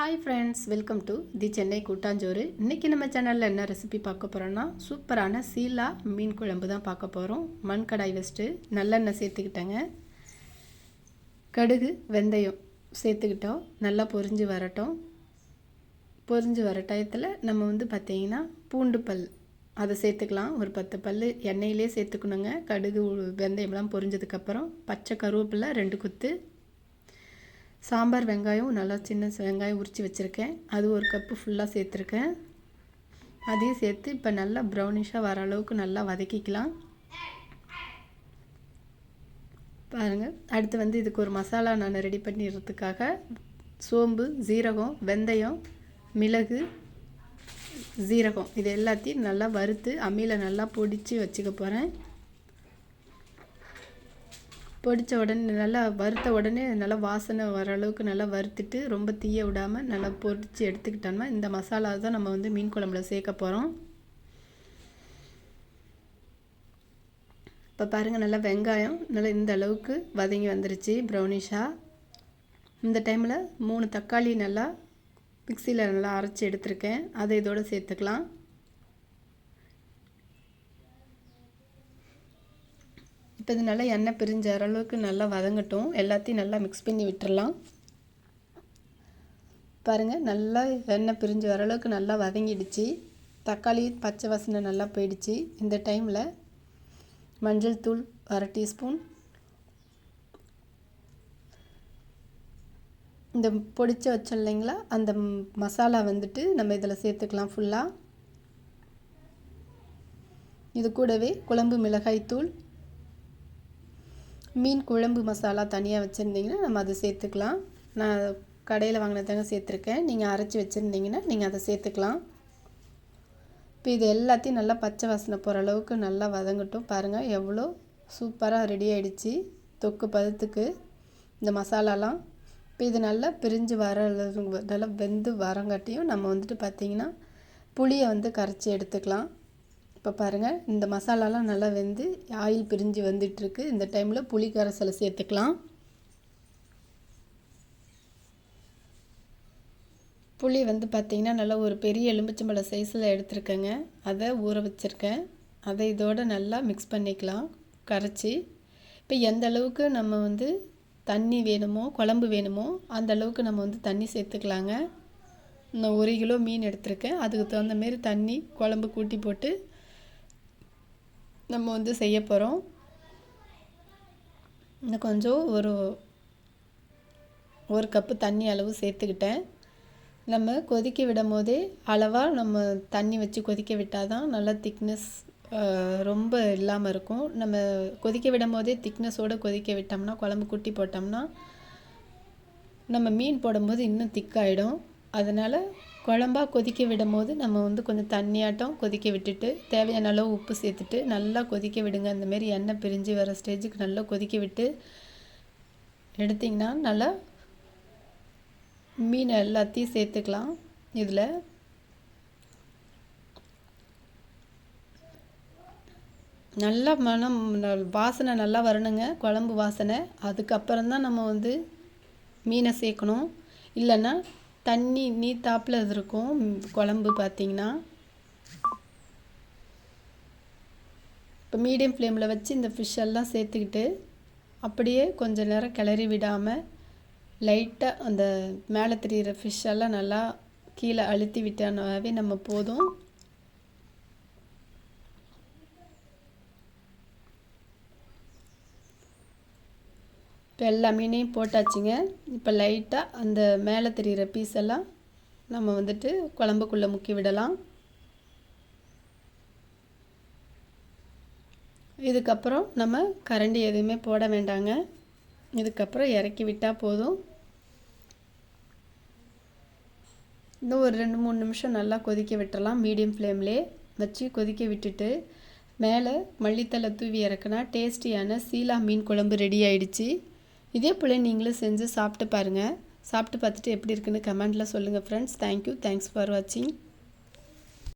Hi friends welcome to the Chennai கூட்டாஞ்சோறு இன்றைக்கி நம்ம சேனலில் என்ன ரெசிபி பார்க்க போகிறோன்னா சூப்பரான சீலா மீன் குழம்பு தான் பார்க்க போகிறோம் மண் கடாய் வச்சுட்டு நல்லெண்ணெய் சேர்த்துக்கிட்டேங்க. கடுகு வெந்தயம் சேர்த்துக்கிட்டோம். நல்லா பொரிஞ்சு வரட்டும். பொரிஞ்சு வர டயத்தில் நம்ம வந்து பார்த்திங்கன்னா பூண்டு பல். அதை சேர்த்துக்கலாம். ஒரு பத்து பல் எண்ணெயிலே சேர்த்துக்கணுங்க. கடுகு வெந்தயம்லாம் பொரிஞ்சதுக்கப்புறம் பச்சை கருவேப்பிலை ரெண்டு குத்து. சாம்பார் வெங்காயம் நல்லா சின்ன வெங்காயம் உரித்து வச்சுருக்கேன். அது ஒரு கப்பு ஃபுல்லாக சேர்த்துருக்கேன். அதையும் சேர்த்து இப்போ நல்லா ப்ரௌனிஷாக வர அளவுக்கு நல்லா வதக்கிக்கலாம். பாருங்கள் அடுத்து வந்து இதுக்கு ஒரு மசாலா நான் ரெடி பண்ணிடுறதுக்காக சோம்பு ஜீரகம் வெந்தயம் மிளகு ஜீரகம் இது எல்லாத்தையும் நல்லா வறுத்து அம்மியில் நல்லா பொடித்து வச்சுக்க போகிறேன் பொடித்த உடனே நல்லா வறுத்த உடனே நல்லா வாசனை வர அளவுக்கு நல்லா வறுத்துட்டு ரொம்ப தீய விடாமல் நல்லா பொடிச்சு எடுத்துக்கிட்டோம்னா இந்த மசாலா தான் நம்ம வந்து மீன் குழம்புல சேர்க்க போகிறோம் இப்போ பாருங்கள் நல்லா வெங்காயம் நல்லா இந்த அளவுக்கு வதங்கி வந்துருச்சு ப்ரௌனிஷாக இந்த டைமில் மூணு தக்காளி நல்லா மிக்சியில் நல்லா அரைச்சி எடுத்திருக்கேன். அதை இதோடு சேர்த்துக்கலாம். இப்போ இது எண்ணெய் பிரிஞ்ச அளவுக்கு நல்லா வதங்கட்டும். எல்லாத்தையும் நல்லா மிக்ஸ் பண்ணி விட்டுறலாம். பாருங்கள் நல்லா எண்ணெய் பிரிஞ்சு வர அளவுக்கு நல்லா வதங்கிடுச்சு. தக்காளி பச்சை வாசனை நல்லா போயிடுச்சு. இந்த டைமில் மஞ்சள் தூள் அரை டீஸ்பூன். இந்த பொடிச்ச வச்சோம் இல்லைங்களா அந்த மசாலா வந்துட்டு நம்ம இதில் சேர்த்துக்கலாம் ஃபுல்லாக இது கூடவே குழம்பு மிளகாய் தூள் மீன் குழம்பு மசாலா தனியாக வச்சுருந்தீங்கன்னா நம்ம அதை சேர்த்துக்கலாம். நான் கடையில் வாங்கினதாங்க சேர்த்துருக்கேன். நீங்கள் அரைச்சி வச்சுருந்தீங்கன்னா நீங்கள் அதை சேர்த்துக்கலாம். இப்போ இது எல்லாத்தையும் நல்லா பச்சை வாசனை போகிற அளவுக்கு நல்லா வதங்கட்டும். பாருங்கள் எவ்வளோ சூப்பராக ரெடி ஆகிடுச்சி தொக்கு பதத்துக்கு இந்த மசாலாலாம். இப்போ இது நல்லா பிரிஞ்சு வர நல்லா வெந்து வரங்காட்டியும் நம்ம வந்துட்டு பார்த்திங்கன்னா புளியை வந்து கரைச்சி எடுத்துக்கலாம். இப்போ பாருங்கள் இந்த மசாலாலாம் நல்லா வெந்து ஆயில் பிரிஞ்சு வந்துட்டுருக்கு. இந்த டைமில் புளி கரைசலை சேர்த்துக்கலாம். புளி வந்து பார்த்திங்கன்னா நல்லா ஒரு பெரிய எலும்பிச்சம்பழ சைஸில் எடுத்துருக்கேங்க. அதை ஊற வச்சுருக்கேன். அதை இதோடு நல்லா மிக்ஸ் பண்ணிக்கலாம். கரைச்சி. இப்போ எந்த அளவுக்கு நம்ம வந்து தண்ணி வேணுமோ குழம்பு வேணுமோ அந்த அளவுக்கு நம்ம வந்து தண்ணி சேர்த்துக்கலாங்க. நான் ஒரு கிலோ மீன் எடுத்திருக்கேன். அதுக்கு தகுந்த மாரி தண்ணி குழம்பு கூட்டி போட்டு நம்ம வந்து செய்ய போகிறோம் இன்னும் கொஞ்சம் ஒரு ஒரு கப்பு தண்ணி அளவு சேர்த்துக்கிட்டேன். நம்ம கொதிக்க விடும் போதே அளவாக நம்ம தண்ணி வச்சு கொதிக்க விட்டால் தான் நல்லா திக்னஸ் ரொம்ப இல்லாமல் இருக்கும். நம்ம கொதிக்க விடும் போதே திக்னஸோடு கொதிக்க விட்டோம்னா குழம்பு குட்டி போட்டோம்னா நம்ம மீன் போடும்போது இன்னும் திக்காயிடும் அதனால் குழம்பா கொதிக்க விடும் போது நம்ம வந்து கொஞ்சம் தண்ணியாட்டம் கொதிக்க விட்டுட்டு தேவையான அளவு உப்பு சேர்த்துட்டு நல்லா கொதிக்க விடுங்க. அந்தமாரி எண்ணெய் பிரிஞ்சு வர ஸ்டேஜுக்கு நல்லா கொதிக்க விட்டு எடுத்திங்கன்னா நல்லா மீனை எல்லாத்தையும் சேர்த்துக்கலாம். இதில் நல்லா மனம் வாசனை நல்லா வரணுங்க. குழம்பு வாசனை. அதுக்கப்புறம் தான் நம்ம வந்து மீனை சேர்க்கணும். இல்லைன்னா தண்ணி நீத்தாப்பில் இருக்கும் குழம்பு பார்த்திங்கன்னா இப்போ மீடியம் ஃப்ளேமில் வச்சு இந்த ஃபிஷ் எல்லாம் சேர்த்துக்கிட்டு அப்படியே கொஞ்சம் நேரம் கிளறி விடாமல் லைட்டாக அந்த மேலே தெரிகிற ஃபிஷ் எல்லாம் நல்லா கீழே அழுத்தி விட்டானாவே நம்ம போதும். இப்போ எல்லா மீனையும் போட்டாச்சுங்க. இப்போ லைட்டாக அந்த மேலே தெரிகிற பீஸ் எல்லாம் நம்ம வந்துட்டு குழம்புக்குள்ளே முக்கி விடலாம். இதுக்கப்புறம் நம்ம கரண்டி எதுவுமே போட வேண்டாங்க. இதுக்கப்புறம் இறக்கி விட்டால் போதும். இன்னும் ஒரு ரெண்டு மூணு நிமிஷம் நல்லா கொதிக்க விட்டுறலாம். மீடியம் ஃப்ளேம்லேயே வச்சு கொதிக்க விட்டுட்டு மேலே மல்லித்தலை தூவி இறக்குனா டேஸ்டியான சீலா மீன் குழம்பு ரெடி ஆயிடுச்சு. இதே போல் நீங்களும் செஞ்சு சாப்பிட்டு பாருங்கள் சாப்பிட்டு பார்த்துட்டு எப்படி இருக்குன்னு கமெண்ட்டில் சொல்லுங்கள் ஃப்ரெண்ட்ஸ் தேங்க்யூ தேங்க்ஸ் ஃபார் வாட்சிங்